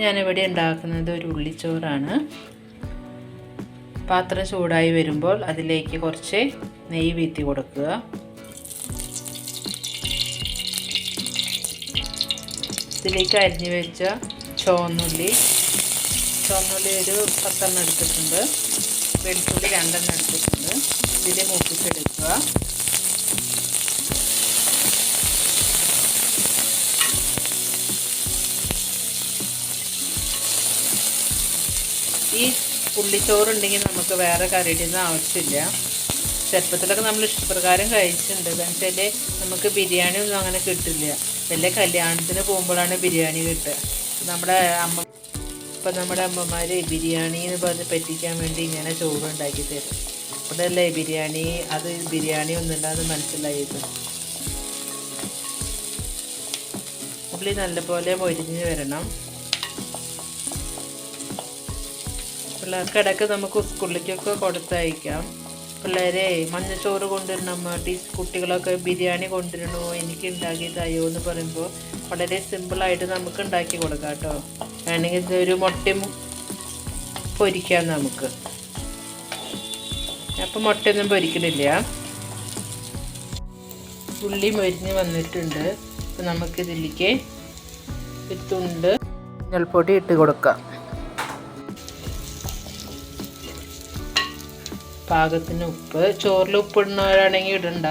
ഞാനിവിടെ ഉണ്ടാക്കുന്നത് ഒരു ഉള്ളിച്ചോറാണ്. പാത്രം ചൂടായി വരുമ്പോൾ അതിലേക്ക് കുറച്ച് നെയ്യ് വീത്തി കൊടുക്കുക. ഇതിലേക്ക് അരിഞ്ഞു വെച്ച ചുവന്നുള്ളി. ചുവന്നുള്ളി ഒരു പത്തെണ്ണം എടുത്തിട്ടുണ്ട്. വെളുത്തുള്ളി രണ്ടെണ്ണം എടുത്തിട്ടുണ്ട്. ഇതിൽ മൂപ്പിച്ചെടുക്കുക. ഈ ഉള്ളിച്ചോറുണ്ടെങ്കിൽ നമുക്ക് വേറെ കറിയുടെ ഒന്നും ആവശ്യമില്ല. ചെറുപ്പത്തിലൊക്കെ നമ്മൾ ഇഷ്ടപ്രകാരം കഴിച്ചിട്ടുണ്ട്. എന്ന് വെച്ചാൽ നമുക്ക് ബിരിയാണി ഒന്നും അങ്ങനെ കിട്ടില്ല. വല്ല കല്യാണത്തിന് പോകുമ്പോഴാണ് ബിരിയാണി കിട്ടുക. നമ്മുടെ അമ്മ ഇപ്പം നമ്മുടെ അമ്മമാർ ബിരിയാണി എന്ന് പറഞ്ഞ് പറ്റിക്കാൻ വേണ്ടി ഇങ്ങനെ ചോറ് ഉണ്ടാക്കി തരും. അവിടെയല്ലേ ബിരിയാണി അത് ബിരിയാണി ഒന്നുമില്ലാന്ന് മനസ്സിലായത്. ഉള്ളി നല്ലപോലെ മൊരിഞ്ഞ് വരണം. പിള്ളേർക്ക് ഇടയ്ക്ക് നമുക്ക് സ്കൂളിലേക്കൊക്കെ കൊടുത്തയക്കാം. പിള്ളേരെ മഞ്ഞച്ചോറ് കൊണ്ടുവരണം ടീച്ചർ കുട്ടികളൊക്കെ ബിരിയാണി കൊണ്ടുവരണോ എനിക്ക് ഉണ്ടാക്കി തയ്യോ എന്ന് പറയുമ്പോൾ വളരെ സിമ്പിളായിട്ട് നമുക്ക് ഉണ്ടാക്കി കൊടുക്കാം കേട്ടോ. വേണമെങ്കിൽ ഒരു മുട്ടയും പൊരിക്കാം നമുക്ക്. അപ്പം മുട്ടയൊന്നും പൊരിക്കണില്ല ഉള്ളി മൊരിഞ്ഞ് വന്നിട്ടുണ്ട്. അപ്പം നമുക്കിതിലേക്ക് ഒരു തുണ്ട് മഞ്ഞൾപ്പൊടി ഇട്ട് കൊടുക്കാം. പാകത്തിന് ഉപ്പ്. ചോറിൽ ഉപ്പ് ഇടുന്നവരാണെങ്കിൽ ഇടണ്ട.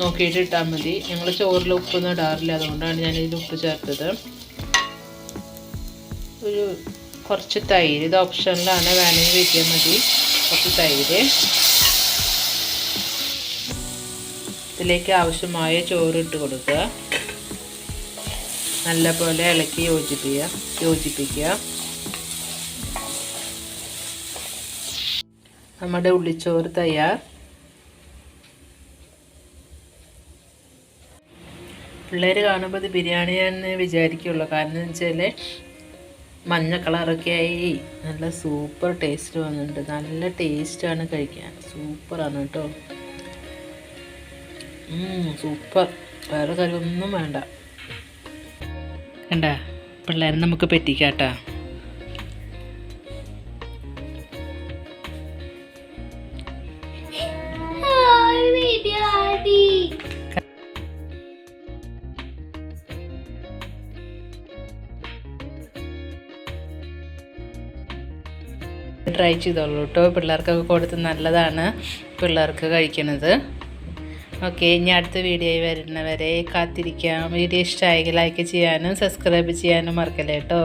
നോക്കിയിട്ട് ഇട്ടാൽ മതി. ഞങ്ങൾ ചോറിൽ ഉപ്പൊന്നും ഇടാറില്ല. അതുകൊണ്ടാണ് ഞാൻ ഞാനിതിൽ ഉപ്പ് ചേർത്തത്. ഒരു കുറച്ച് തൈര്. ഇത് ഓപ്ഷനിലാണ്. വേണമെങ്കിൽ വയ്ക്കാൻ മതി. കുറച്ച് തൈര്. ഇതിലേക്ക് ആവശ്യമായ ചോറ് ഇട്ട് കൊടുക്കുക. നല്ലപോലെ ഇളക്കി യോജിപ്പിക്കുക യോജിപ്പിക്കുക. നമ്മുടെ ഉള്ളിച്ചോറ് തയ്യാർ. പിള്ളേർ കാണുമ്പോൾ ഇത് ബിരിയാണിയാണെന്ന് വിചാരിക്കുള്ളൂ. കാരണം എന്ന് വെച്ചാൽ മഞ്ഞ കളറൊക്കെ ആയി നല്ല സൂപ്പർ ടേസ്റ്റ് വന്നിട്ടുണ്ട്. നല്ല ടേസ്റ്റാണ് കഴിക്കാൻ. സൂപ്പറാണ് കേട്ടോ. സൂപ്പർ വേറെ കാര്യമൊന്നും വേണ്ട. കണ്ട? പിള്ളേരെ നമുക്ക് പറ്റിക്കാട്ടാ. ട്രൈ ചെയ്തോളൂ കേട്ടോ പിള്ളേർക്കൊക്കെ കൊടുത്ത് നല്ലതാണ് പിള്ളേർക്ക് കഴിക്കണത്. ഓക്കെ ഇനി അടുത്ത വീഡിയോ വരുന്നവരെ കാത്തിരിക്കാം. വീഡിയോ ഇഷ്ടമായെങ്കിൽ ലൈക്ക് ചെയ്യാനും സബ്സ്ക്രൈബ് ചെയ്യാനും മറക്കല്ലേ കേട്ടോ